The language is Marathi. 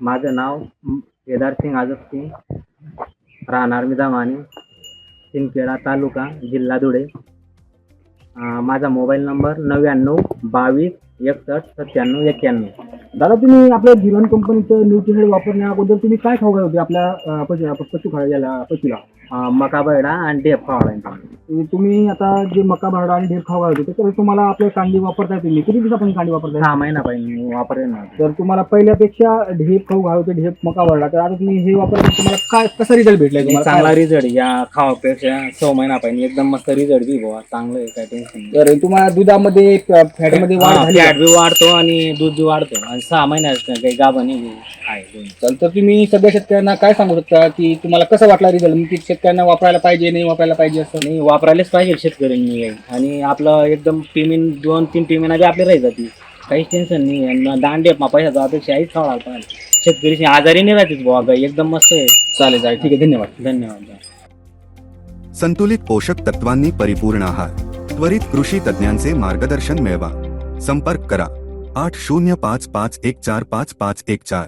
माझं नाव केदार सिंग आझम सिंग राहणार मिदामाने सिंदखेडा तालुका जिल्हा धुळे. माझा मोबाईल नंबर नव्याण्णव बावीस एकसष्ट सत्त्याण्णव एक्क्याण्णव दादा तुम्ही आपल्या जीवन कंपनीचं न्यूट्रिशन वापरण्या अगोदर तुम्ही काय खाऊ होते आपल्या अं, पशु पशु खा याला पशुला? अं, मका बैडा आणि डेप फावडा तुम्ही- तुम्ही आता जे मका भाडा आणि ढेप खाऊ घालत होते तर तुम्हाला आपल्या कांडी वापरताय तुम्ही किती दिवसापासून कांडी वापरताय सहा महिना पाहिजे वापरेन ना. तर तुम्हाला पहिल्यापेक्षा ढेप खाऊ घालत होते ढेप मका भरला तर आता तुम्ही हे वापरता तुम्हाला काय कसा रिझल्ट भेटलाय आणि तुम्हाला चांगला काय? रिझल्ट या खावापेक्षा सहा महिना पाहिजे. एकदम मस्त रिझल्ट बी बुवा. चांगलं आहे काय टेन्शन तर तुम्हाला दुधामध्ये फॅटमध्ये वाढ झाली फॅट बी वाढतो आणि दूध बी वाढतो. आणि सहा महिन्यात काही गाभणी बी आहे दोन. तर तर तुम्ही सगळ्या शेतकऱ्यांना काय सांगू शकता की तुम्हाला कसा वाटला रिझल्ट म्हणजे शेतकऱ्यांना वापरायला पाहिजे नाही वापरायला पाहिजे असं? नाही वापरायलाच पाहिजे शेतकऱ्यांनी हे. आणि आपलं एकदम पेमेंट दोन तीन पेमेंट बी आपली राही जाते. काहीच टेन्शन नाही. आणि दांडे पैशाचा अपेक्षा आईच खावा पाहिजे शेतकरी आजारी नाही राहतेच बुवा गाय एकदम मस्त आहे. चालेल चालेल. ठीक आहे. धन्यवाद. धन्यवाद संतुलित पोषक तत्वांनी परिपूर्ण आहार. त्वरित कृषी तज्ञांचे मार्गदर्शन मिळवा. संपर्क करा. आठ शून्य पाच पाच एक चार पाच पाच एक चार.